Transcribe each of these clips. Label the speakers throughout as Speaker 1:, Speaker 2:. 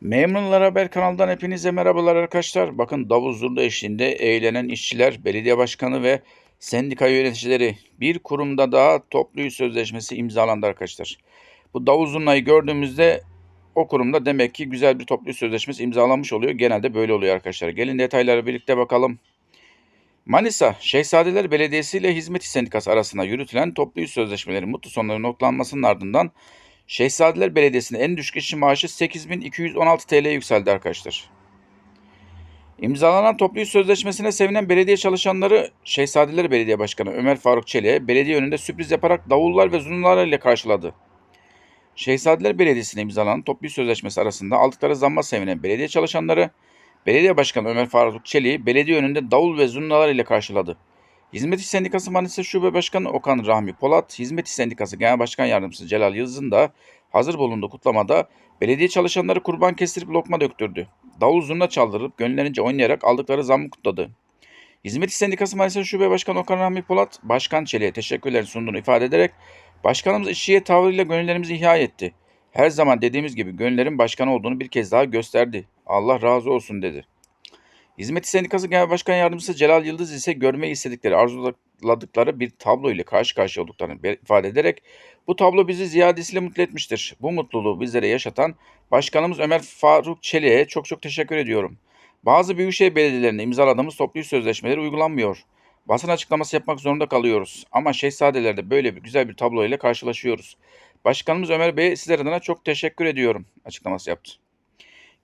Speaker 1: Memnunlar Haber kanalından hepinize merhabalar arkadaşlar. Bakın davul zurna eşliğinde eğlenen işçiler, belediye başkanı ve sendika yöneticileri bir kurumda daha toplu sözleşmesi imzalandı arkadaşlar. Bu davul zurnayı gördüğümüzde o kurumda demek ki güzel bir toplu sözleşmesi imzalanmış oluyor. Genelde böyle oluyor arkadaşlar. Gelin detaylara birlikte bakalım. Manisa, Şehzadeler Belediyesi ile Hizmet İş Sendikası arasında yürütülen toplu iş sözleşmeleri mutlu sonların noktalanmasının ardından Şehzadeler Belediyesi'nin en düşük işçi maaşı 8216 TL'ye yükseldi arkadaşlar. İmzalanan toplu iş sözleşmesine sevinen belediye çalışanları Şehzadeler Belediye Başkanı Ömer Faruk Çelik'e belediye önünde sürpriz yaparak davullar ve zurnalar ile karşıladı. Şehzadeler Belediyesi'ne imzalanan toplu iş sözleşmesi arasında aldıkları zamma sevinen belediye çalışanları Belediye Başkanı Ömer Faruk Çelik'i belediye önünde davul ve zurnalar ile karşıladı. Hizmet İş Sendikası Manisa Şube Başkanı Okan Rahmi Polat, Hizmet İş Sendikası Genel Başkan Yardımcısı Celal Yıldız'ın da hazır bulunduğu kutlamada belediye çalışanları kurban kestirip lokma döktürdü. Davul zurna çaldırıp gönüllerince oynayarak aldıkları zammı kutladı. Hizmet İş Sendikası Manisa Şube Başkanı Okan Rahmi Polat, Başkan Çelik'e teşekkürlerini sunduğunu ifade ederek, Başkanımız işçiye tavrıyla gönüllerimizi ihya etti. Her zaman dediğimiz gibi gönüllerin başkanı olduğunu bir kez daha gösterdi. Allah razı olsun dedi. Hizmet İş Sendikası Genel Başkan Yardımcısı Celal Yıldız ise görmeyi istedikleri, arzuladıkları bir tablo ile karşı karşıya olduklarını ifade ederek bu tablo bizi ziyadesiyle mutlu etmiştir. Bu mutluluğu bizlere yaşatan Başkanımız Ömer Faruk Çelik'e çok çok teşekkür ediyorum. Bazı büyükşehir belediyelerinde imzaladığımız toplu sözleşmeleri uygulanmıyor. Basın açıklaması yapmak zorunda kalıyoruz. Ama Şehzadelerde böyle bir güzel bir tablo ile karşılaşıyoruz. Başkanımız Ömer Bey'e sizler adına çok teşekkür ediyorum açıklaması yaptı.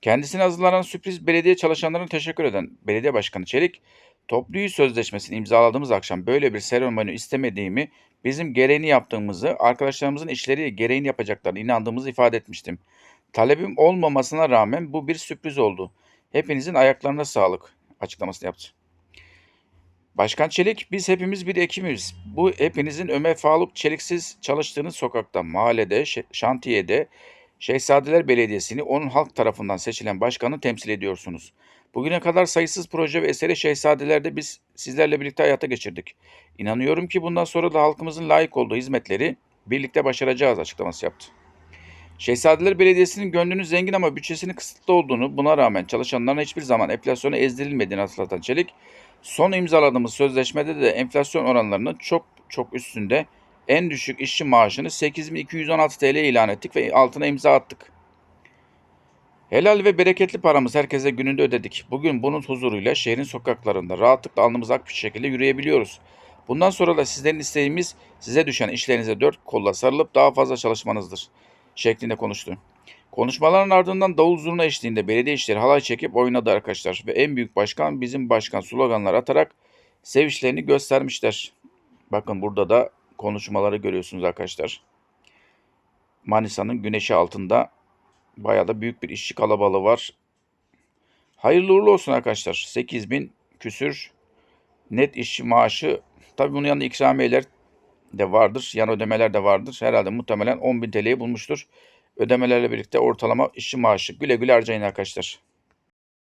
Speaker 1: Kendisine hazırlanan sürpriz belediye çalışanlarına teşekkür eden belediye başkanı Çelik, toplu sözleşmesini imzaladığımız akşam böyle bir seremoni istemediğimi, bizim gereğini yaptığımızı, arkadaşlarımızın işleri gereğini yapacaklarına inandığımızı ifade etmiştim. Talebim olmamasına rağmen bu bir sürpriz oldu. Hepinizin ayaklarına sağlık açıklamasını yaptı. Başkan Çelik, biz hepimiz bir ekimiz. Bu hepinizin Ömer Faruk Çeliksiz çalıştığınız sokakta, mahallede, şantiyede, Şehzadeler Belediyesi'ni onun halk tarafından seçilen başkanı temsil ediyorsunuz. Bugüne kadar sayısız proje ve eseri Şehzadeler'de biz sizlerle birlikte hayata geçirdik. İnanıyorum ki bundan sonra da halkımızın layık olduğu hizmetleri birlikte başaracağız açıklaması yaptı. Şehzadeler Belediyesi'nin gönlünün zengin ama bütçesinin kısıtlı olduğunu, buna rağmen çalışanların hiçbir zaman enflasyona ezdirilmediğini hatırlatan Çelik, son imzaladığımız sözleşmede de enflasyon oranlarının çok çok üstünde en düşük işçi maaşını 8216 TL ilan ettik ve altına imza attık. Helal ve bereketli paramız herkese gününde ödedik. Bugün bunun huzuruyla şehrin sokaklarında rahatlıkla alnımız ak bir şekilde yürüyebiliyoruz. Bundan sonra da sizlerin isteğimiz size düşen işlerinize dört kolla sarılıp daha fazla çalışmanızdır. Şeklinde konuştu. Konuşmaların ardından davul zurna eşliğinde belediye işleri halay çekip oynadı arkadaşlar. Ve en büyük başkan bizim başkan sloganlar atarak sevinçlerini göstermişler. Bakın burada da konuşmaları görüyorsunuz arkadaşlar. Manisa'nın güneşi altında bayağı da büyük bir işçi kalabalığı var. Hayırlı uğurlu olsun arkadaşlar. 8000 küsür net işçi maaşı. Tabii bunun yanında ikramiyeler de vardır. Yan ödemeler de vardır. Herhalde muhtemelen 10.000 TL'yi bulmuştur. Ödemelerle birlikte ortalama işçi maaşı. Güle güle harcayın arkadaşlar.